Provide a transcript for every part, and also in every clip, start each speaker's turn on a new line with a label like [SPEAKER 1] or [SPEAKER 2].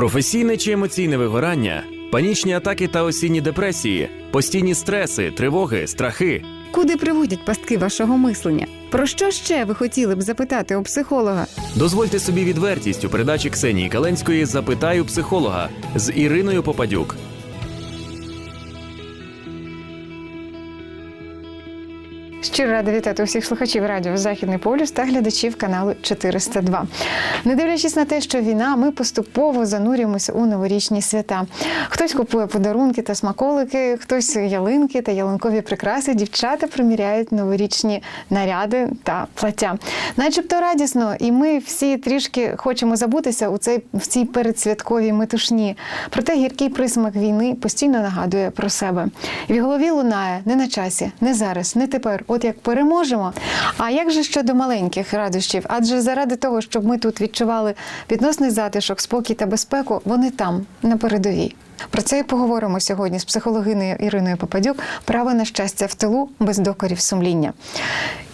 [SPEAKER 1] Професійне чи емоційне вигорання, панічні атаки та осінні депресії, постійні стреси, тривоги, страхи.
[SPEAKER 2] Куди приводять пастки вашого мислення? Про що ще ви хотіли б запитати у психолога?
[SPEAKER 1] Дозвольте собі відвертість у передачі Ксенії Каленської Запитаю психолога з Іриною Попадюк.
[SPEAKER 2] Щиро рада вітати усіх слухачів радіо Західний полюс та глядачів каналу 402. Не дивлячись на те, що війна, ми поступово занурюємося у новорічні свята. Хтось купує подарунки та смаколики, хтось ялинки та ялинкові прикраси. Дівчата приміряють новорічні наряди та плаття. Начебто радісно, і ми всі трішки хочемо забутися у цей в цій передсвятковій метушні. Проте гіркий присмак війни постійно нагадує про себе. І в голові лунає не на часі, не зараз, не тепер. От як переможемо. А як же щодо маленьких радощів? Адже заради того, щоб ми тут відчували відносний затишок, спокій та безпеку, вони там, на передовій. Про це і поговоримо сьогодні з психологиною Іриною Попадюк. Право на щастя в тилу без докорів сумління.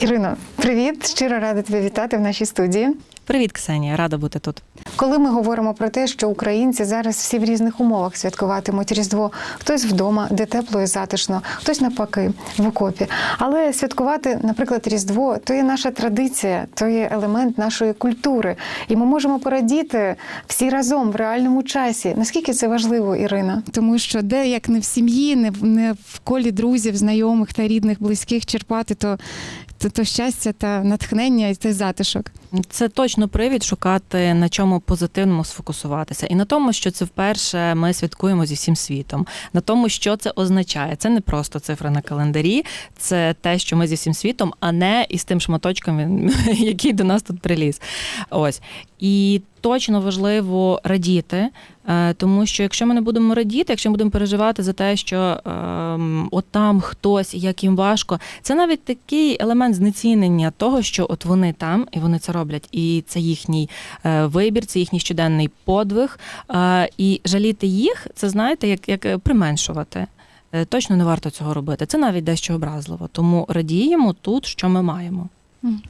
[SPEAKER 2] Ірино, привіт! Щиро рада тебе вітати в нашій студії.
[SPEAKER 3] Привіт, Ксенія, рада бути тут.
[SPEAKER 2] Коли ми говоримо про те, що українці зараз всі в різних умовах святкуватимуть Різдво, хтось вдома, де тепло і затишно, хтось навпаки в окопі. Але святкувати, наприклад, Різдво то є наша традиція, то є елемент нашої культури, і ми можемо порадіти всі разом в реальному часі. Наскільки це важливо, Ірина?
[SPEAKER 4] Тому що де як не в сім'ї, не в не в колі друзів, знайомих та рідних, близьких черпати, то, то, то щастя та натхнення і цей затишок.
[SPEAKER 3] Це точно привід шукати на чому позитивному сфокусуватися, і на тому, що це вперше ми святкуємо зі всім світом, на тому, що це означає. Це не просто цифра на календарі, це те, що ми зі всім світом, а не із тим шматочком, який до нас тут приліз. Ось і точно важливо радіти, е, тому що якщо ми не будемо радіти, якщо ми будемо переживати за те, що ем, от там хтось, як їм важко, це навіть такий елемент знецінення того, що от вони там і вони це роблять, і це їхній е, вибір, це їхній щоденний подвиг. Е, І жаліти їх, це знаєте, як, як применшувати. Точно не варто цього робити. Це навіть дещо образливо. Тому радіємо тут, що ми маємо.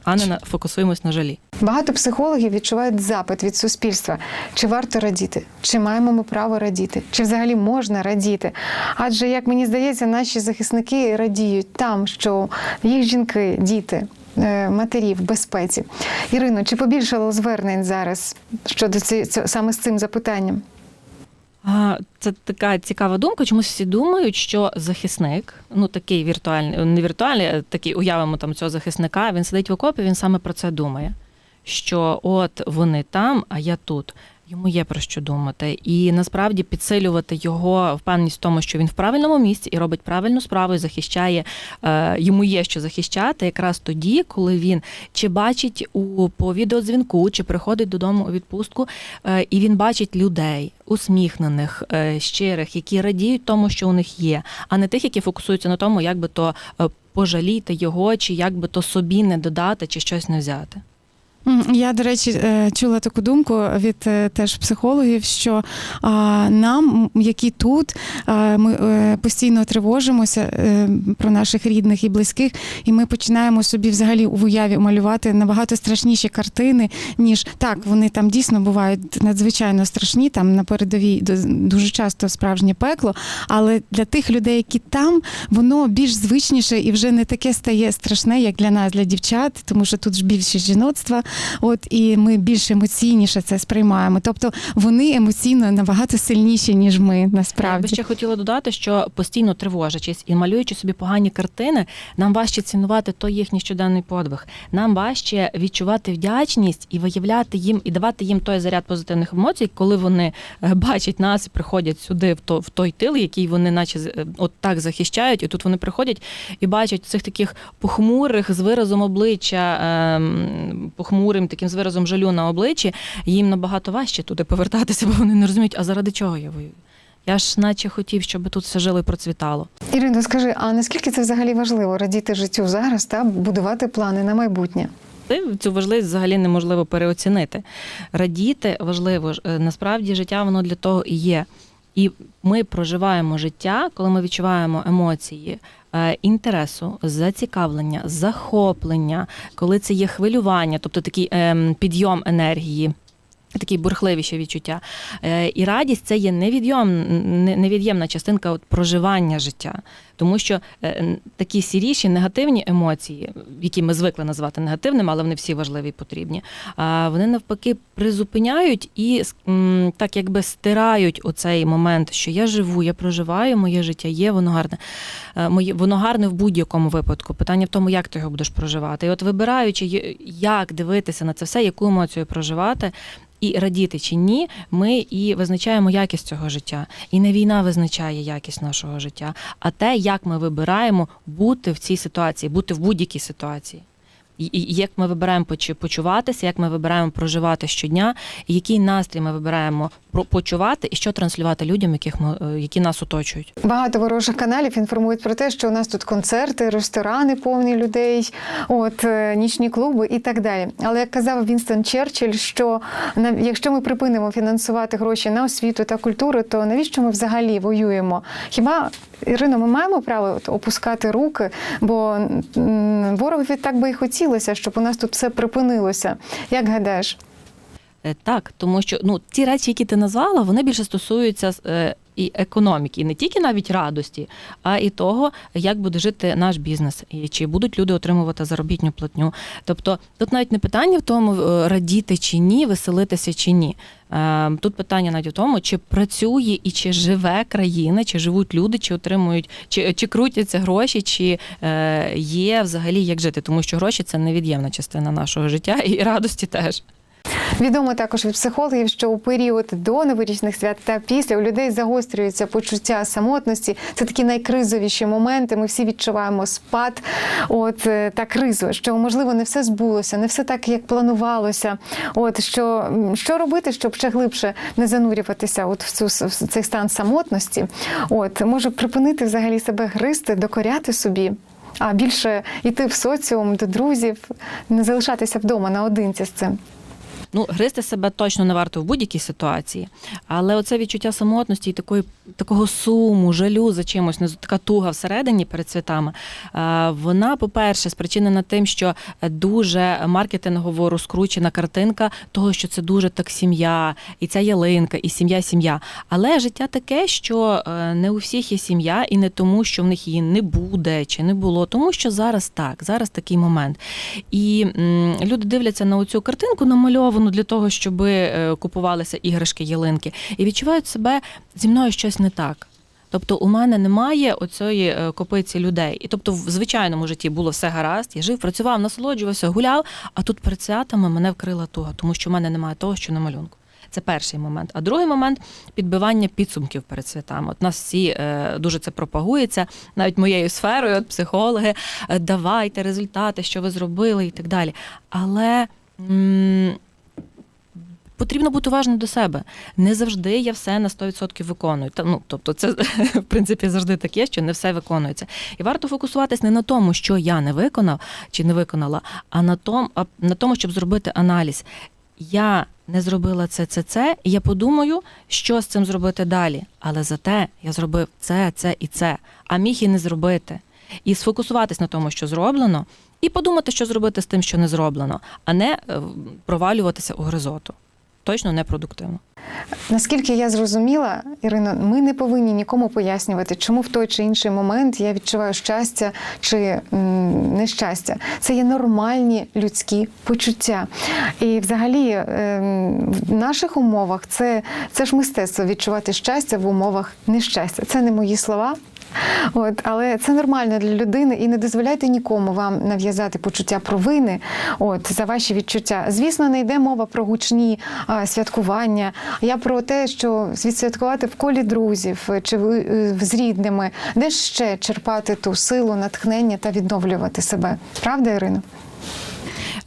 [SPEAKER 3] А не на фокусуємось на жалі.
[SPEAKER 2] Багато психологів відчувають запит від суспільства. Чи варто радіти? Чи маємо ми право радіти? Чи взагалі можна радіти? Адже, як мені здається, наші захисники радіють там, що їх жінки, діти. е, Матері в безпеці. Ірино, чи побільшало звернень зараз щодо ці, саме з цим запитанням?
[SPEAKER 3] Це така цікава думка. Чомусь всі думають, що захисник, ну такий віртуальний, не віртуальний, а такий уявимо там цього захисника. Він сидить в окопі, він саме про це думає. Що от вони там, а я тут. Йому є про що думати, і насправді підсилювати його впевненість в тому, що він в правильному місці і робить правильну справу, і захищає е, йому є що захищати, якраз тоді, коли він чи бачить у по відеодзвінку, чи приходить додому у відпустку, е, і він бачить людей усміхнених, е, щирих, які радіють тому, що у них є, а не тих, які фокусуються на тому, як би то е, пожаліти його, чи як би то собі не додати, чи щось не взяти.
[SPEAKER 4] Я, до речі, е, чула таку думку від е, теж психологів, що нам, які тут, ми е, постійно тривожимося про наших рідних і близьких, і ми починаємо собі взагалі в уяві малювати набагато страшніші картини, ніж так, вони там дійсно бувають надзвичайно страшні, там на передовій дуже часто справжнє пекло. Але для тих людей, які там, воно більш звичніше і вже не таке стає страшне, як для нас, для дівчат, тому що тут ж більше жіноцтва. От і ми більш емоційніше це сприймаємо. Тобто вони емоційно набагато сильніші, ніж ми
[SPEAKER 3] Я би
[SPEAKER 4] насправді.
[SPEAKER 3] ще хотіла додати, що постійно тривожачись і малюючи собі погані картини, нам важче цінувати той їхній щоденний подвиг. Нам важче відчувати вдячність і виявляти їм і давати їм той заряд позитивних емоцій, коли вони е, бачать нас і приходять сюди, в то в той тил, який вони, наче е, от так захищають, і тут вони приходять і бачать цих таких похмурих з виразом обличчя, ем, похмурим таким з виразом жалю на обличчі. Їм набагато важче туди повертатися, бо вони не розуміють, а заради чого я воюю. Я ж наче хотів, щоб тут все жило і процвітало.
[SPEAKER 2] Ірино, скажи, а наскільки це взагалі важливо радіти життю зараз та будувати плани на майбутнє?
[SPEAKER 3] Цю важливість взагалі неможливо переоцінити. Радіти важливо е, насправді життя воно для того і є. І ми проживаємо життя, коли ми відчуваємо емоції інтересу, зацікавлення, захоплення, коли це є хвилювання, тобто такий ем, підйом енергії. Такі бурхливіші відчуття. Е, І радість це є невід'єм, невід'ємна частинка от проживання життя. Тому що е, такі сіріші негативні емоції, які ми звикли називати негативними, але вони всі важливі і потрібні. Вони навпаки призупиняють і так якби стирають оцей момент, що я живу, я проживаю, моє життя є, воно гарне. Е, Моє воно гарне в будь-якому випадку. Питання в тому, як ти його будеш проживати. І от вибираючи, як дивитися на це все, яку емоцію проживати. І радіти чи ні, ми і визначаємо якість цього життя. І не війна визначає якість нашого життя, а те, як ми вибираємо бути в цій ситуації, бути в будь-якій ситуації. Як ми вибираємо почу- почуватися, як ми вибираємо проживати щодня, який настрій ми вибираємо почувати і що транслювати людям, яких ми, е, які нас оточують.
[SPEAKER 2] Багато ворожих каналів інформують про те, що у нас тут концерти, ресторани повні людей, от е, нічні клуби і так далі. Але як казав Вінстон Черчилль, що якщо ми припинимо фінансувати гроші на освіту та культуру, то навіщо ми взагалі воюємо? Хіба Ірино, ми маємо право опускати руки, бо м, ворогові так би і хотілося, щоб у нас тут все припинилося. Як гадаєш?
[SPEAKER 3] Е, Так, тому що ну ті речі, які ти назвала, вони більше стосуються е, і економіки, і не тільки навіть радості, а і того, як буде жити наш бізнес, і чи будуть люди отримувати заробітну платню. Тобто тут навіть не питання в тому, е, радіти чи ні, веселитися чи ні. Е, Тут питання навіть в тому, чи працює і чи живе країна, чи живуть люди, чи отримують, чи, чи крутяться гроші, чи е, є взагалі як жити, тому що гроші це невід'ємна частина нашого життя і радості теж.
[SPEAKER 2] Відомо також від психологів, що у період до новорічних свят та після у людей загострюється почуття самотності. Це такі найкризовіші моменти. Ми всі відчуваємо спад, от е, та кризу, що можливо не все збулося, не все так, як планувалося. От що, що робити, щоб ще глибше не занурюватися от в цю в цей стан самотності. От може припинити взагалі себе гризти, докоряти собі. А більше йти в соціум до друзів, не залишатися вдома наодинці з цим.
[SPEAKER 3] Ну, гризти себе точно не варто в будь-якій ситуації, але оце відчуття самотності і такої, такого суму, жалю за чимось, не така туга всередині перед святами. е, Вона, по-перше, спричинена тим, що дуже маркетингово розкручена картинка того, що це дуже так сім'я, і ця ялинка, і сім'я, сім'я. Але життя таке, що е, не у всіх є сім'я, і не тому, що в них її не буде чи не було, тому що зараз так, зараз такий момент. І м, люди дивляться на оцю картинку намальовану для того, щоб е, купувалися іграшки, ялинки, і відчувають себе зі мною щось не так. Тобто у мене немає оцієї е, копиці людей. І тобто в звичайному житті було все гаразд, я жив, працював, насолоджувався, гуляв, а тут перед святами мене вкрила туга, тому що в мене немає того, що на малюнку. Це перший момент. А другий момент підбивання підсумків перед святами. От нас всі е, дуже це пропагується, навіть моєю сферою, от психологи, е, давайте результати, що ви зробили, і так далі. Але м, потрібно бути уважним до себе. Не завжди я все на 100% виконую. Та, ну, тобто, це в принципі завжди таке, що не все виконується. І варто фокусуватись не на тому, що я не виконав чи не виконала, а на тому, а на тому, щоб зробити аналіз. Я не зробила це, це, це, і я подумаю, що з цим зробити далі. Але зате я зробив це, це і це, а міг і не зробити. І сфокусуватись на тому, що зроблено, і подумати, що зробити з тим, що не зроблено, а не е, провалюватися у гризоту. Точно непродуктивно.
[SPEAKER 2] Наскільки я зрозуміла, Ірино, ми не повинні нікому пояснювати, чому в той чи інший момент я відчуваю щастя чи нещастя. Це є нормальні людські почуття. І взагалі ем, в наших умовах це, це ж мистецтво відчувати щастя в умовах нещастя. Це не мої слова. От, але це нормально для людини, і не дозволяйте нікому вам нав'язати почуття провини от, за ваші відчуття. Звісно, не йде мова про гучні а, святкування. Я про те, що відсвяткувати в колі друзів чи в, е, з рідними, де ще черпати ту силу, натхнення та відновлювати себе. Правда, Ірино?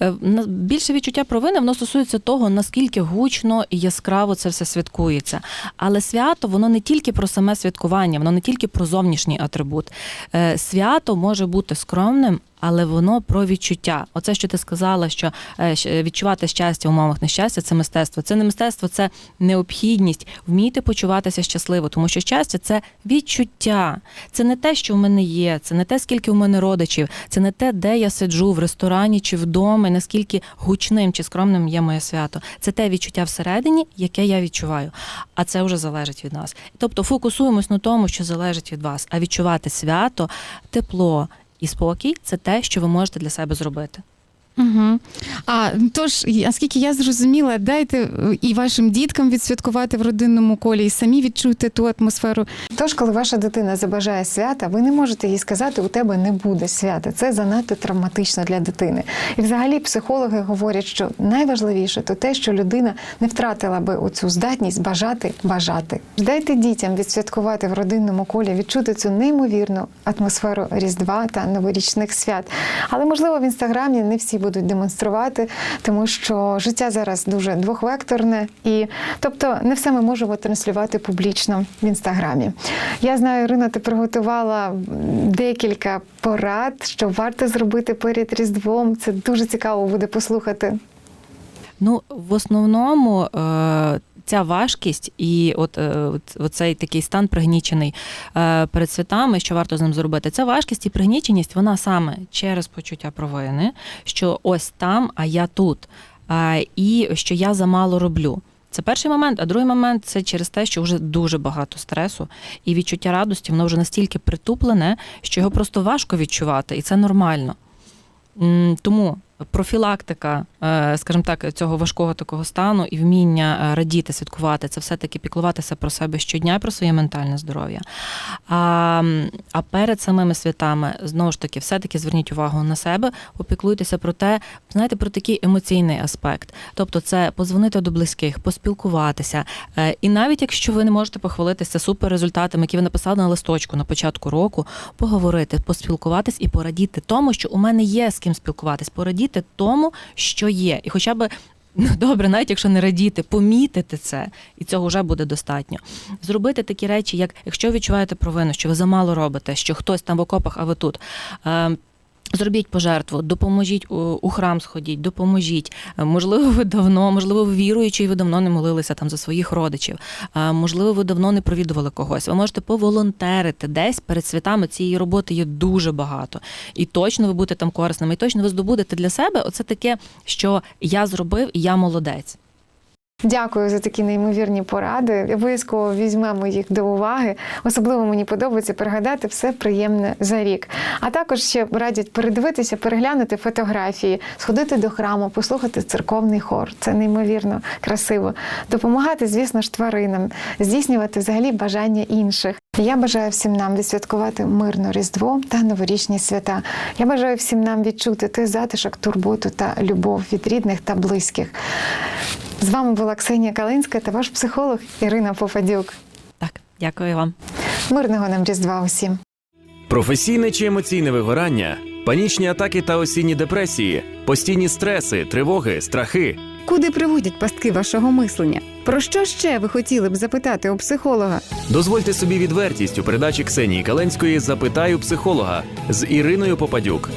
[SPEAKER 3] Е, Більше відчуття провини воно стосується того, наскільки гучно і яскраво це все святкується. Але свято воно не тільки про саме святкування, воно не тільки про зовнішній атрибут. Е, Свято може бути скромним, але воно про відчуття. Оце, що ти сказала, що е, відчувати щастя в умовах нещастя це мистецтво. Це не мистецтво, це необхідність вміти почуватися щасливо, тому що щастя це відчуття. Це не те, що в мене є, це не те, скільки в мене родичів, це не те, де я сиджу в ресторані чи вдома, і наскільки гучним чи скромним є моє свято. Це те відчуття всередині, яке я відчуваю. А це вже залежить від нас. Тобто фокусуємось на тому, що залежить від вас, а відчувати свято, тепло і спокій це те, що ви можете для себе зробити.
[SPEAKER 4] Угу. А тож, оскільки я зрозуміла, дайте е, і вашим діткам відсвяткувати в родинному колі, і самі відчуйте ту атмосферу.
[SPEAKER 2] Тож, коли ваша дитина забажає свята, ви не можете їй сказати, у тебе не буде свята. Це занадто травматично для дитини. І взагалі психологи говорять, що найважливіше то те, що людина не втратила би оцю здатність бажати бажати. Дайте дітям відсвяткувати в родинному колі, відчути цю неймовірну атмосферу Різдва та новорічних свят. Але можливо в інстаграмі не всі будуть демонструвати, тому що життя зараз дуже двохвекторне, і тобто не все ми можемо транслювати публічно в інстаграмі. Я знаю, Ірина, ти приготувала декілька порад, що варто зробити перед Різдвом. Це дуже цікаво буде послухати.
[SPEAKER 3] Ну, в основному е, ця важкість і от, е, от- оцей такий стан пригнічений е, перед святами, що варто з ним зробити, ця важкість і пригніченість, вона саме через почуття провини, що ось там, а я тут, е, і що я замало роблю. Це перший момент, а другий момент це через те, що вже дуже багато стресу, і відчуття радості воно вже настільки притуплене, що його просто важко відчувати, і це нормально. Тому профілактика, е, скажімо так, цього важкого такого стану і вміння е, радіти, святкувати, це все-таки піклуватися про себе щодня про своє ментальне здоров'я. А, а перед самими святами, знову ж таки, все-таки зверніть увагу на себе, попіклуйтеся про те, знаєте, про такий емоційний аспект. Тобто, це позвонити до близьких, поспілкуватися. Е, І навіть якщо ви не можете похвалитися супер результатами, які ви написали на листочку на початку року, поговорити, поспілкуватись і порадіти тому, що у мене є з ким спілкуватись, порадіти тому, що є. І хоча би. Ну, добре, навіть якщо не радіти, помітити це, і цього вже буде достатньо. Зробити такі речі, як якщо відчуваєте провину, що ви замало робите, що хтось там в окопах, а ви тут. Зробіть пожертву, допоможіть у, у храм сходіть, допоможіть. Е, Можливо, ви давно, можливо, ви віруючі, і ви давно не молилися там за своїх родичів. Е, Можливо, ви давно не провідували когось. Ви можете поволонтерити десь перед святами цієї роботи є дуже багато. І точно ви будете там корисними, і точно ви здобудете для себе оце таке, що я зробив і я молодець.
[SPEAKER 2] Дякую за такі неймовірні поради. Обов'язково візьмемо їх до уваги. Особливо мені подобається пригадати все приємне за рік. А також ще радять передивитися, переглянути фотографії, сходити до храму, послухати церковний хор. Це неймовірно красиво. Допомагати, звісно ж, тваринам, здійснювати взагалі бажання інших. Я бажаю всім нам відсвяткувати мирно Різдво та новорічні свята. Я бажаю всім нам відчути той затишок, турботу та любов від рідних та близьких. З вами була Ксенія Калинська та ваш психолог Ірина Попадюк.
[SPEAKER 3] Так, дякую вам.
[SPEAKER 2] Мирного нам Різдва усім!
[SPEAKER 1] Професійне чи емоційне вигорання, панічні атаки та осінні депресії, постійні стреси, тривоги, страхи.
[SPEAKER 5] Куди приводять пастки вашого мислення? Про що ще ви хотіли б запитати у психолога?
[SPEAKER 1] Дозвольте собі відвертість у передачі Ксенії Каленської Запитаю психолога з Іриною Попадюк